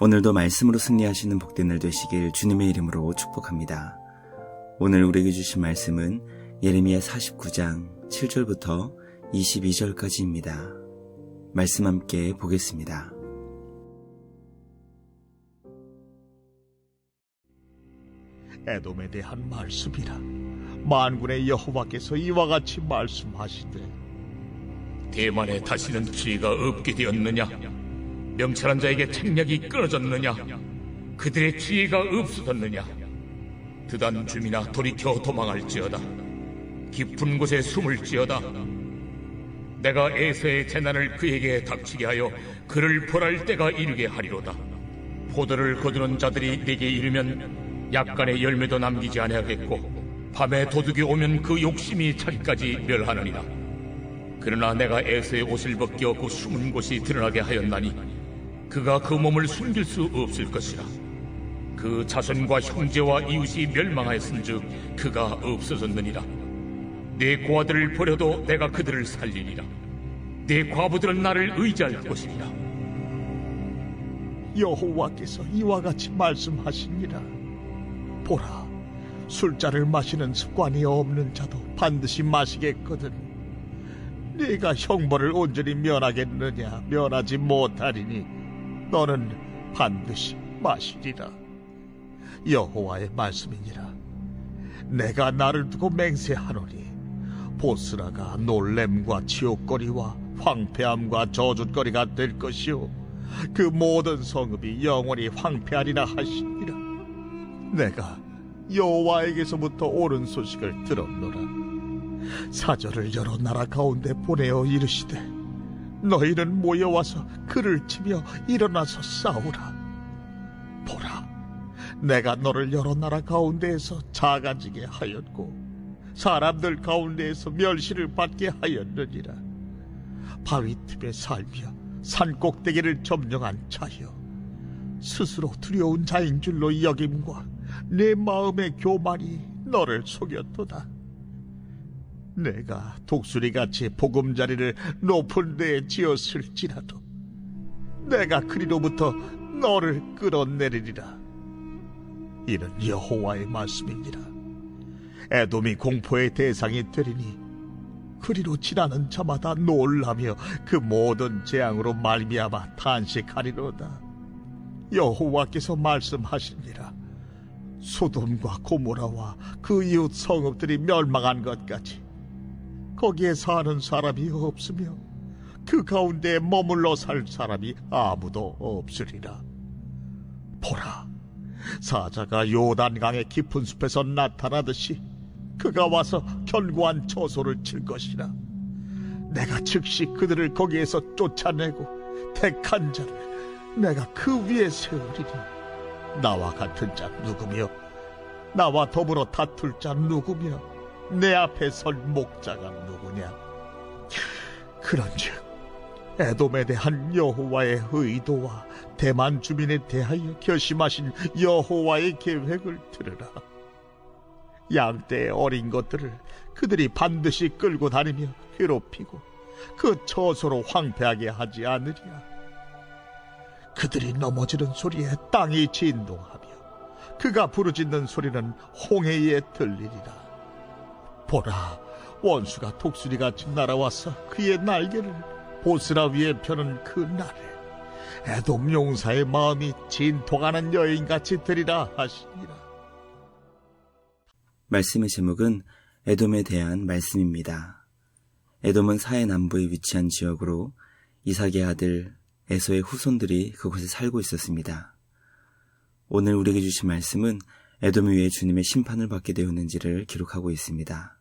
오늘도 말씀으로 승리하시는 복된 날 되시길 주님의 이름으로 축복합니다. 오늘 우리에게 주신 말씀은 예레미야 49장 7절부터 22절까지입니다. 말씀 함께 보겠습니다. 에돔에 대한 말씀이라 만군의 여호와께서 이와 같이 말씀하시되 대만에 다시는 지혜가 없게 되었느냐? 명철한 자에게 책략이 끊어졌느냐? 그들의 지혜가 없어졌느냐? 드단 주민아 돌이켜 도망할지어다. 깊은 곳에 숨을지어다. 내가 에서의 재난을 그에게 닥치게 하여 그를 벌할 때가 이르게 하리로다. 포도를 거두는 자들이 내게 이르면 약간의 열매도 남기지 아니하겠고 밤에 도둑이 오면 그 욕심이 자기까지 멸하느니라. 그러나 내가 에서의 옷을 벗겨 그 숨은 곳이 드러나게 하였나니 그가 그 몸을 숨길 수 없을 것이라. 그 자손과 형제와 이웃이 멸망하였은즉 그가 없어졌느니라. 내 고아들을 버려도 내가 그들을 살리리라. 내 과부들은 나를 의지할 것이니라 여호와께서 이와 같이 말씀하시니라. 보라 술자를 마시는 습관이 없는 자도 반드시 마시겠거든. 네가 형벌을 온전히 면하겠느냐? 면하지 못하리니 너는 반드시 마시리라. 여호와의 말씀이니라. 내가 나를 두고 맹세하노니 보스라가 놀램과 치욕거리와 황폐함과 저주거리가 될 것이요. 그 모든 성읍이 영원히 황폐하리라 하시니라. 내가 여호와에게서부터 옳은 소식을 들었노라. 사절을 여러 나라 가운데 보내어 이르시되 너희는 모여와서 그를 치며 일어나서 싸우라. 보라 내가 너를 여러 나라 가운데에서 작아지게 하였고 사람들 가운데에서 멸시를 받게 하였느니라. 바위 틈에 살며 산 꼭대기를 점령한 자여 스스로 두려운 자인 줄로 여김과 내 마음의 교만이 너를 속였도다 내가 독수리같이 보금자리를 높은 데에 지었을지라도 내가 그리로부터 너를 끌어내리리라. 이는 여호와의 말씀이니라. 에돔이 공포의 대상이 되리니 그리로 지나는 자마다 놀라며 그 모든 재앙으로 말미암아 탄식하리로다. 여호와께서 말씀하시니라 소돔과 고모라와 그 이웃 성읍들이 멸망한 것 같이 거기에 사는 사람이 없으며 그 가운데 머물러 살 사람이 아무도 없으리라. 보라, 사자가 요단강의 깊은 숲에서 나타나듯이 그가 와서 견고한 처소를 칠 것이라. 내가 즉시 그들을 거기에서 쫓아내고 택한 자를 내가 그 위에 세우리니 나와 같은 자 누구며 나와 더불어 다툴 자 누구며 내 앞에 설 목자가 누구냐? 그런즉 에돔에 대한 여호와의 의도와 대만 주민에 대하여 결심하신 여호와의 계획을 들으라. 양떼의 어린 것들을 그들이 반드시 끌고 다니며 괴롭히고 그 처소로 황폐하게 하지 않으리야. 그들이 넘어지는 소리에 땅이 진동하며 그가 부르짖는 소리는 홍해에 들리리라. 보라, 원수가 독수리같이 날아와서 그의 날개를 보스라 위에 펴는 그 날에 에돔 용사의 마음이 진통하는 여인같이 되리라 하시니라. 말씀의 제목은 에돔에 대한 말씀입니다. 에돔은 사해 남부에 위치한 지역으로 이삭의 아들 에서의 후손들이 그곳에 살고 있었습니다. 오늘 우리에게 주신 말씀은 에돔 위에 주님의 심판을 받게 되었는지를 기록하고 있습니다.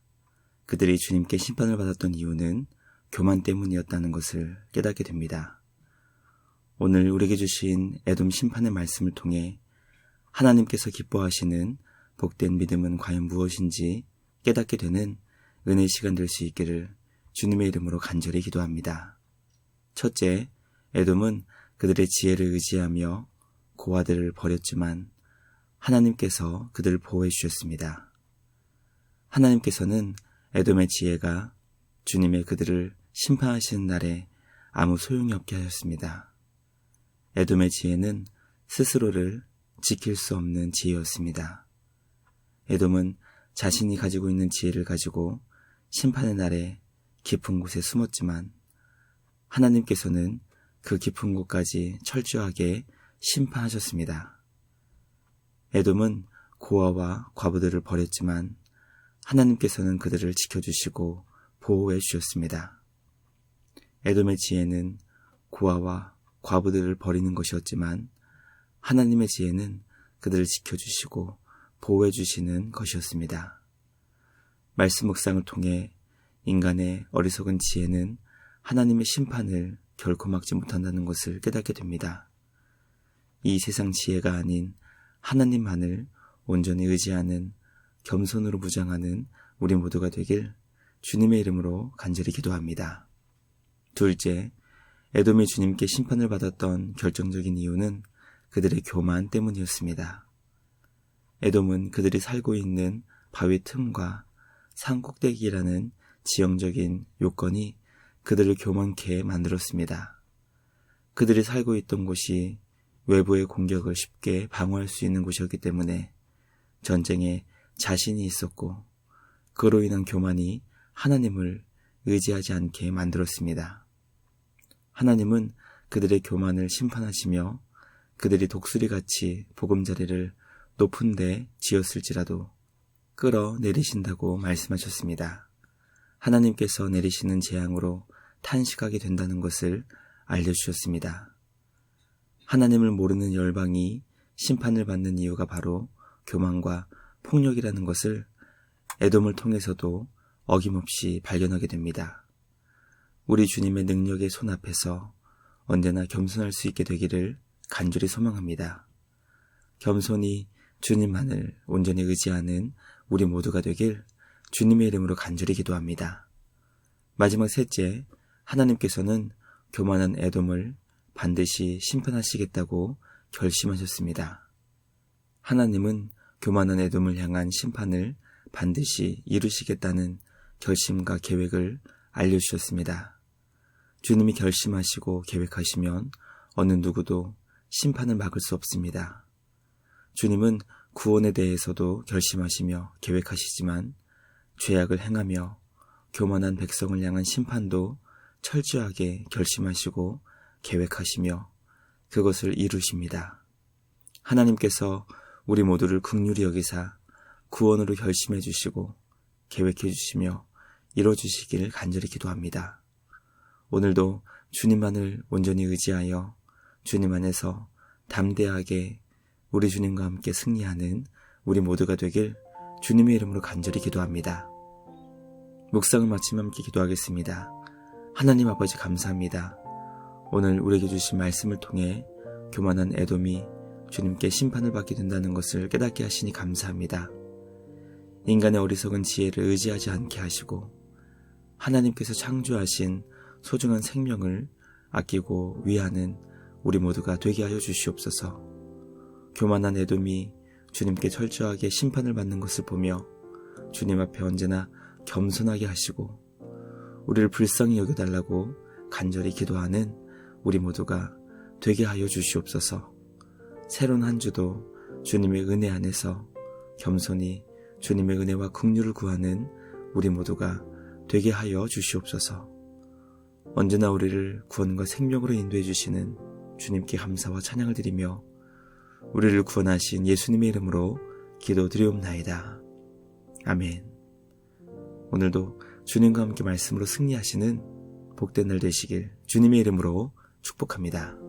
그들이 주님께 심판을 받았던 이유는 교만 때문이었다는 것을 깨닫게 됩니다. 오늘 우리에게 주신 애돔 심판의 말씀을 통해 하나님께서 기뻐하시는 복된 믿음은 과연 무엇인지 깨닫게 되는 은혜 시간 될 수 있기를 주님의 이름으로 간절히 기도합니다. 첫째, 에돔은 그들의 지혜를 의지하며 고아들을 버렸지만 하나님께서 그들을 보호해 주셨습니다. 하나님께서는 에돔의 지혜가 주님의 그들을 심판하시는 날에 아무 소용이 없게 하셨습니다. 에돔의 지혜는 스스로를 지킬 수 없는 지혜였습니다. 에돔은 자신이 가지고 있는 지혜를 가지고 심판의 날에 깊은 곳에 숨었지만 하나님께서는 그 깊은 곳까지 철저하게 심판하셨습니다. 에돔은 고아와 과부들을 버렸지만 하나님께서는 그들을 지켜주시고 보호해 주셨습니다. 에돔의 지혜는 고아와 과부들을 버리는 것이었지만 하나님의 지혜는 그들을 지켜주시고 보호해 주시는 것이었습니다. 말씀 묵상을 통해 인간의 어리석은 지혜는 하나님의 심판을 결코 막지 못한다는 것을 깨닫게 됩니다. 이 세상 지혜가 아닌 하나님만을 온전히 의지하는 겸손으로 무장하는 우리 모두가 되길 주님의 이름으로 간절히 기도합니다. 둘째, 에돔이 주님께 심판을 받았던 결정적인 이유는 그들의 교만 때문이었습니다. 에돔은 그들이 살고 있는 바위 틈과 산 꼭대기라는 지형적인 요건이 그들을 교만케 만들었습니다. 그들이 살고 있던 곳이 외부의 공격을 쉽게 방어할 수 있는 곳이었기 때문에 전쟁에 자신이 있었고 그로 인한 교만이 하나님을 의지하지 않게 만들었습니다. 하나님은 그들의 교만을 심판하시며 그들이 독수리같이 보금자리를 높은 데 지었을지라도 끌어내리신다고 말씀하셨습니다. 하나님께서 내리시는 재앙으로 탄식하게 된다는 것을 알려주셨습니다. 하나님을 모르는 열방이 심판을 받는 이유가 바로 교만과 폭력이라는 것을 애돔을 통해서도 어김없이 발견하게 됩니다. 우리 주님의 능력의 손 앞에서 언제나 겸손할 수 있게 되기를 간절히 소망합니다. 겸손히 주님만을 온전히 의지하는 우리 모두가 되길 주님의 이름으로 간절히 기도합니다. 마지막 셋째, 하나님께서는 교만한 애돔을 반드시 심판하시겠다고 결심하셨습니다. 하나님은 교만한 애돔을 향한 심판을 반드시 이루시겠다는 결심과 계획을 알려주셨습니다. 주님이 결심하시고 계획하시면 어느 누구도 심판을 막을 수 없습니다. 주님은 구원에 대해서도 결심하시며 계획하시지만 죄악을 행하며 교만한 백성을 향한 심판도 철저하게 결심하시고 계획하시며 그것을 이루십니다. 하나님께서 우리 모두를 극률히 여기사 구원으로 결심해 주시고 계획해 주시며 이뤄 주시길 간절히 기도합니다. 오늘도 주님만을 온전히 의지하여 주님 안에서 담대하게 우리 주님과 함께 승리하는 우리 모두가 되길 주님의 이름으로 간절히 기도합니다. 묵상을 마치며 함께 기도하겠습니다. 하나님 아버지 감사합니다. 오늘 우리에게 주신 말씀을 통해 교만한 애돔이 주님께 심판을 받게 된다는 것을 깨닫게 하시니 감사합니다. 인간의 어리석은 지혜를 의지하지 않게 하시고 하나님께서 창조하신 소중한 생명을 아끼고 위하는 우리 모두가 되게 하여 주시옵소서. 교만한 애돔이 주님께 철저하게 심판을 받는 것을 보며 주님 앞에 언제나 겸손하게 하시고 우리를 불쌍히 여겨달라고 간절히 기도하는 우리 모두가 되게 하여 주시옵소서. 새로운 한 주도 주님의 은혜 안에서 겸손히 주님의 은혜와 긍휼을 구하는 우리 모두가 되게 하여 주시옵소서. 언제나 우리를 구원과 생명으로 인도해 주시는 주님께 감사와 찬양을 드리며 우리를 구원하신 예수님의 이름으로 기도드리옵나이다. 아멘. 오늘도 주님과 함께 말씀으로 승리하시는 복된 날 되시길 주님의 이름으로 축복합니다.